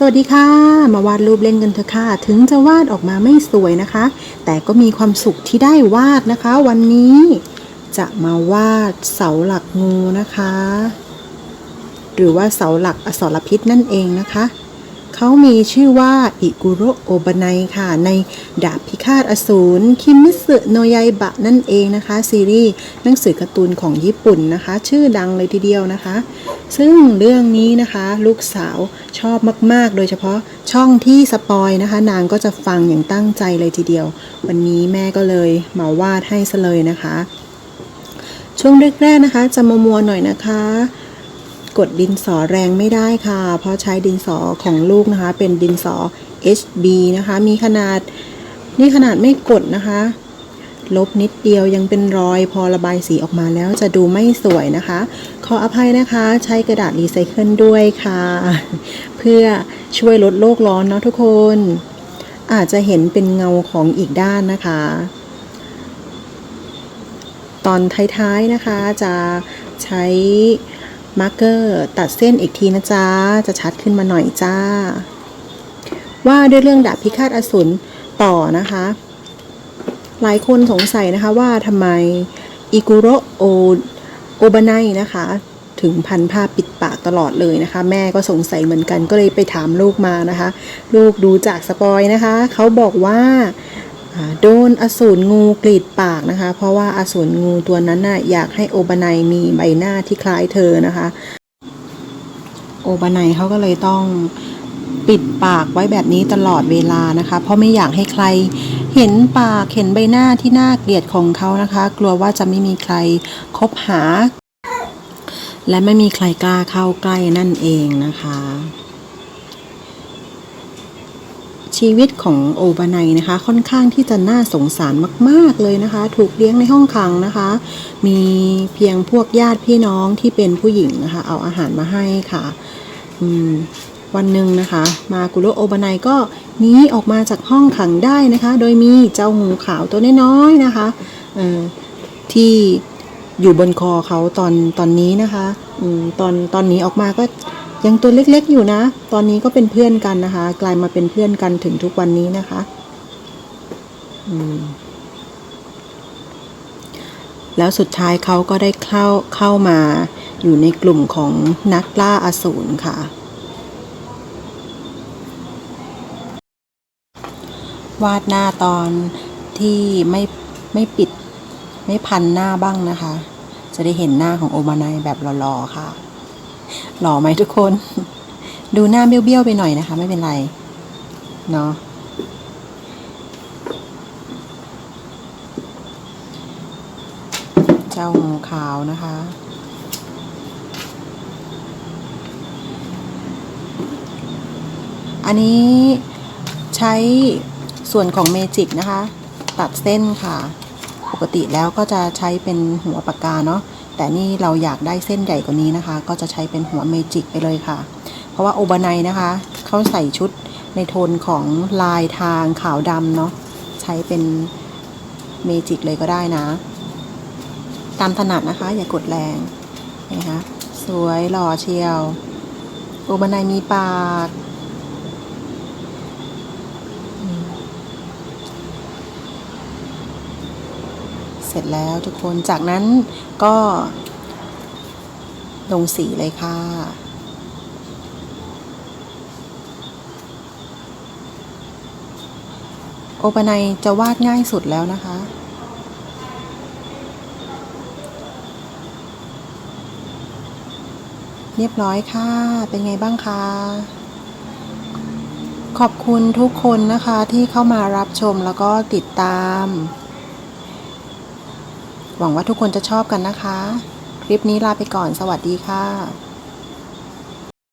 สวัสดีค่ะ มาวาดรูปเล่นกันเถอะค่ะ ถึงจะวาดออกมาไม่สวยนะคะ แต่ก็มีความสุขที่ได้วาดนะคะ วันนี้จะมาวาดเสาหลักงูนะคะ หรือว่าเสาหลักอสรพิษนั่นเองนะคะ เขามีชื่อว่าอิกุโรโอบานายค่ะ ในดาบพิฆาตอสูรคิมิสึโนยายบะนั่นเองนะคะ ซีรีส์หนังสือการ์ตูนของญี่ปุ่นนะคะ ชื่อดังเลยทีเดียวนะคะ ซึ่งเรื่องนี้นะคะ ลูกสาวชอบมาก ๆ โดยเฉพาะช่องที่สปอยนะคะ นางก็จะฟังอย่างตั้งใจเลยทีเดียว วันนี้แม่ก็เลยมาวาดให้ซะเลยนะคะ ช่วงแรกๆนะคะ จะมามัวหน่อยนะคะ กดดินสอแรงไม่ได้ค่ะ เพราะใช้ดินสอของลูกนะคะ เป็นดินสอ HB นะคะ มีขนาดนี่ขนาดไม่กดนะคะ ลบนิดเดียวยังเป็นรอยพอระบายสีออกมาแล้วจะดูไม่สวยนะคะ ขออภัยนะคะ ใช้กระดาษรีไซเคิลด้วยค่ะ เพื่อช่วยลดโลกร้อนเนาะทุกคน อาจจะเห็นเป็นเงาของอีกด้านนะคะ ตอนท้ายๆนะคะจะใช้ มาร์กเกอร์ตัดเส้นอีกทีนะจ๊ะ จะชัดขึ้นมาหน่อยจ้า ว่าด้วยเรื่องดาบพิฆาตอสูรต่อนะคะ หลายคนสงสัยนะคะว่าทำไมอิกุโรโอโอบานายนะคะ ถึงพันผ้าปิดปากตลอดเลยนะคะ แม่ก็สงสัยเหมือนกันก็เลยไปถามลูกมานะคะ ลูกดูจากสปอยนะคะ เขาบอกว่าอ่า โดนอสูรงูกรีดปากนะคะ เพราะว่าอสูรงูตัวนั้นน่ะอยากให้โอบานายมีใบหน้าที่คล้ายเธอนะคะ โอบานายเขาก็เลยต้องปิดปากไว้แบบนี้ตลอดเวลานะคะ เพราะไม่อยากให้ใครเห็นปากเห็นใบหน้าที่น่าเกลียดของเขานะคะ กลัวว่าจะไม่มีใครคบหา และไม่มีใครกล้าเข้าใกล้นั่นเองนะคะ ชีวิตของโอบานายนะคะ ค่อนข้างที่จะน่าสงสารมาก ๆเลยนะคะ ถูกเลี้ยงในห้องขังนะคะ มีเพียงพวกญาติพี่น้องที่เป็นผู้หญิงนะคะ เอาอาหารมาให้ค่ะวันหนึ่งนะคะ มากุโรโอบานายก็หนีออกมาจากห้องขังได้นะคะ โดยมีเจ้างูขาวตัวน้อยๆนะคะที่อยู่บนคอเขาตอนตอนนี้นะคะอตอนตอนนี้ออกมาก็ ยังตัวเล็กๆอยู่นะ ตอนนี้ก็เป็นเพื่อนกันนะคะ กลายมาเป็นเพื่อนกันถึงทุกวันนี้นะคะแล้วสุดท้ายเขาก็ได้เข้าเข้ามาอยู่ในกลุ่มของนักล่าอสูรค่ะวาดหน้าตอนที่ไม่ไม่ปิดไม่พันหน้าบ้างนะคะ จะได้เห็นหน้าของโอมานายแบบหล่อๆค่ะ หล่อไหมทุกคน ดูหน้าเบี้ยวๆไปหน่อยนะคะ ไม่เป็นไร เนาะเจ้างูขาวนะคะอันนี้ใช้ส่วนของเมจิกนะคะ ตัดเส้นค่ะ ปกติแล้วก็จะใช้เป็นหัวปากกาเนาะ แต่นี่เราอยากได้เส้นใหญ่กว่านี้นะคะ ก็จะใช้เป็นหัวเมจิกไปเลยค่ะ เพราะว่าโอบานายนะคะเขาใส่ชุดในโทนของลายทางขาวดำเนาะใช้เป็นเมจิกเลยก็ได้นะ ตามถนัดนะคะ อย่ากดแรงนะคะสวยหล่อเชียวโอบานายมีปาก ร็จแล้วทุกคนจากนั้นก็ลงสีเลยค่ะ โอปนัยจะวาดง่ายสุดแล้วนะคะ เรียบร้อยค่ะ เป็นไงบ้างคะขอบคุณทุกคนนะคะที่เข้ามารับชมแล้วก็ติดตาม หวังว่าทุกคนจะชอบกันนะคะ คลิปนี้ลาไปก่อนสวัสดีค่ะ